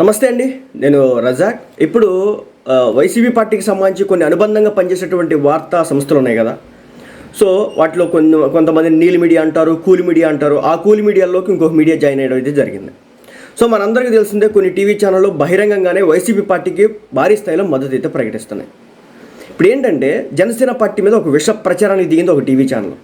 నమస్తే అండి నేను రజాక్. ఇప్పుడు వైసీపీ పార్టీకి సంబంధించి కొన్ని అనుబంధంగా పనిచేసేటువంటి వార్తా సంస్థలు ఉన్నాయి కదా. సో వాటిలో కొన్ని కొంతమంది నీలి మీడియా అంటారు కూలి మీడియా అంటారు. ఆ కూలి మీడియాలోకి ఇంకొక మీడియా జాయిన్ అయ్యడం అయితే జరిగింది. సో మనందరికీ తెలిసిందే కొన్ని టీవీ ఛానళ్ళు బహిరంగంగానే వైసీపీ పార్టీకి భారీ స్థాయిలో మద్దతు అయితే ప్రకటిస్తున్నాయి. ఇప్పుడు ఏంటంటే జనసేన పార్టీ మీద ఒక విష ప్రచారానికి దిగింది ఒక టీవీ ఛానల్.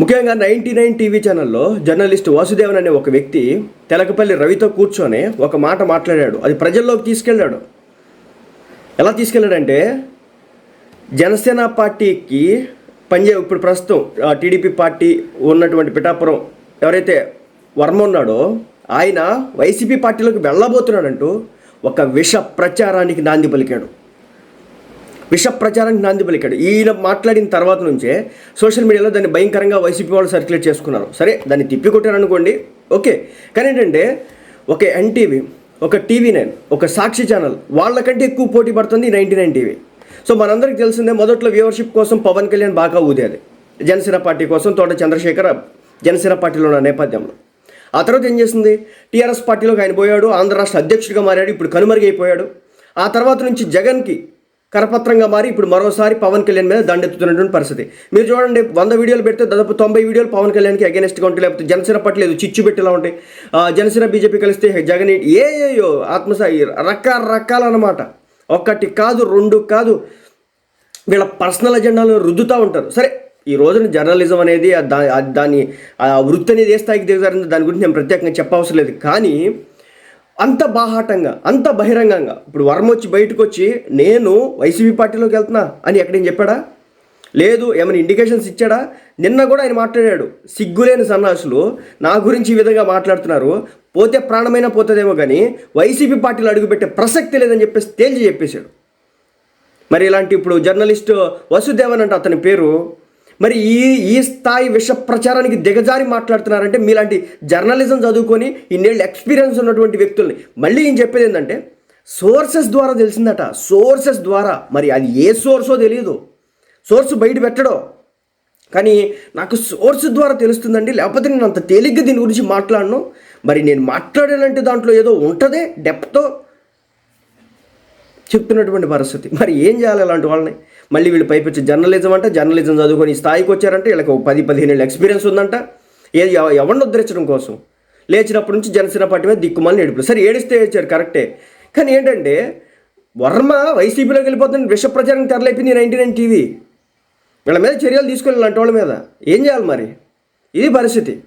ముఖ్యంగా నైంటీ నైన్ టీవీ ఛానల్లో జర్నలిస్ట్ వాసుదేవన్ అనే ఒక వ్యక్తి తెలకపల్లి రవితో కూర్చొని ఒక మాట మాట్లాడాడు. అది ప్రజల్లోకి తీసుకెళ్ళాడు. ఎలా తీసుకెళ్ళాడంటే జనసేన పార్టీకి పనిచే ఇప్పుడు ప్రస్తుతం టీడీపీ పార్టీ ఉన్నటువంటి పిఠాపురం ఎవరైతే వర్మ ఉన్నాడో ఆయన వైసీపీ పార్టీలోకి వెళ్ళబోతున్నాడంటూ ఒక విష ప్రచారానికి నాంది పలికాడు. విష ప్రచారానికి నాంది పలికాడు ఈయన మాట్లాడిన తర్వాత నుంచే సోషల్ మీడియాలో దాన్ని భయంకరంగా వైసీపీ వాళ్ళు సర్క్యులేట్ చేసుకున్నారు. సరే దాన్ని తిప్పికొట్టారు అనుకోండి ఓకే. కానీ ఏంటంటే ఒక ఎన్టీవీ ఒక టీవీ నైన్ ఒక సాక్షి ఛానల్ వాళ్ళకంటే ఎక్కువ పోటీ పడుతుంది నైంటీ నైన్ టీవీ. సో మనందరికి తెలిసిందే మొదట్లో వ్యూవర్షిప్ కోసం పవన్ కళ్యాణ్ బాగా ఊదేది. జనసేన పార్టీ కోసం తోట చంద్రశేఖర్ జనసేన పార్టీలో ఉన్న నేపథ్యంలో. ఆ తర్వాత ఏం చేసింది? టీఆర్ఎస్ పార్టీలోకి ఆయన పోయాడు ఆంధ్ర రాష్ట్ర అధ్యక్షుడిగా మారాడు ఇప్పుడు కనుమరుగైపోయాడు. ఆ తర్వాత నుంచి జగన్కి కరపత్రంగా మారి ఇప్పుడు మరోసారి పవన్ కళ్యాణ్ మీద దండెత్తుతున్నటువంటి పరిస్థితి. మీరు చూడండి వంద వీడియోలు పెడితే దాదాపు తొంభై వీడియోలు పవన్ కళ్యాణ్కి అగెనిస్ట్గా ఉంటాయి. లేకపోతే జనసేన పట్ల లేదు చిచ్చు పెట్టేలా ఉంటాయి. జనసేన బీజేపీ కలిస్తే జగన్ ఏ ఏయో ఆత్మసాయి రకరకాలన్నమాట ఒక్కటి కాదు రెండు కాదు. వీళ్ళ పర్సనల్ అజెండాలను రుద్దుతూ ఉంటారు. సరే ఈ రోజున జర్నలిజం అనేది దాని ఆ దాని వృత్తి అనేది ఏ స్థాయికి దిగుతారని దాని గురించి నేను ప్రత్యేకంగా చెప్పవసరం లేదు. కానీ అంత బాహాటంగా అంత బహిరంగంగా. ఇప్పుడు వర్మ వచ్చి బయటకు వచ్చి నేను వైసీపీ పార్టీలోకి వెళ్తున్నా అని ఎక్కడేం చెప్పాడా? లేదు ఏమైనా ఇండికేషన్స్ ఇచ్చాడా? నిన్న కూడా ఆయన మాట్లాడాడు. సిగ్గులేని సన్నాసులు నా గురించి ఈ విధంగా మాట్లాడుతున్నారు. పోతే ప్రాణమైనా పోతుందేమో కానీ వైసీపీ పార్టీలో అడుగుపెట్టే ప్రసక్తి లేదని చెప్పేసి తేల్చి చెప్పేశాడు. మరి ఇలాంటి ఇప్పుడు జర్నలిస్ట్ వసుదేవన్ అంటే అతని పేరు. మరి ఈ ఈ స్థాయి విష ప్రచారానికి దిగజారి మాట్లాడుతున్నారంటే మీలాంటి జర్నలిజం చదువుకొని ఇన్నేళ్ళు ఎక్స్పీరియన్స్ ఉన్నటువంటి వ్యక్తుల్ని. మళ్ళీ నేను చెప్పేది ఏంటంటే సోర్సెస్ ద్వారా తెలిసిందట. సోర్సెస్ ద్వారా. మరి అది ఏ సోర్సో తెలియదు సోర్స్ బయట పెట్టడో. కానీ నాకు సోర్స్ ద్వారా తెలుస్తుందండి. లేకపోతే నేను అంత తేలిగ్గా దీని గురించి మాట్లాడను. మరి నేను మాట్లాడేలాంటి దాంట్లో ఏదో ఉంటుందే డెప్తో. చెప్తున్నటువంటి పరిస్థితి. మరి ఏం చేయాలి అలాంటి వాళ్ళని? మళ్ళీ వీళ్ళు పైపించి జర్నలిజం అంటే జర్నలిజం చదువుకొని స్థాయికి వచ్చారంటే వీళ్ళకి ఒక పది పదిహేను ఏళ్ళ ఎక్స్పీరియన్స్ ఉందంట. ఏది ఎవ- ఎవరిని ఉద్ధరించడం కోసం? లేచినప్పటి నుంచి జనసేన పార్టీ మీద దిక్కుమాలని ఏడుపులు. సరే ఏడిస్తే ఏడ్చారు కరెక్టే కానీ ఏంటంటే వర్మ వైసీపీలోకి వెళ్ళిపోతుంది విష ప్రచారం తెరలేపింది నైన్టీ నైన్ టీవీ. వీళ్ళ మీద చర్యలు తీసుకోవాలి ఇలాంటి వాళ్ళ మీద. ఏం చేయాలి మరి? ఇది పరిస్థితి.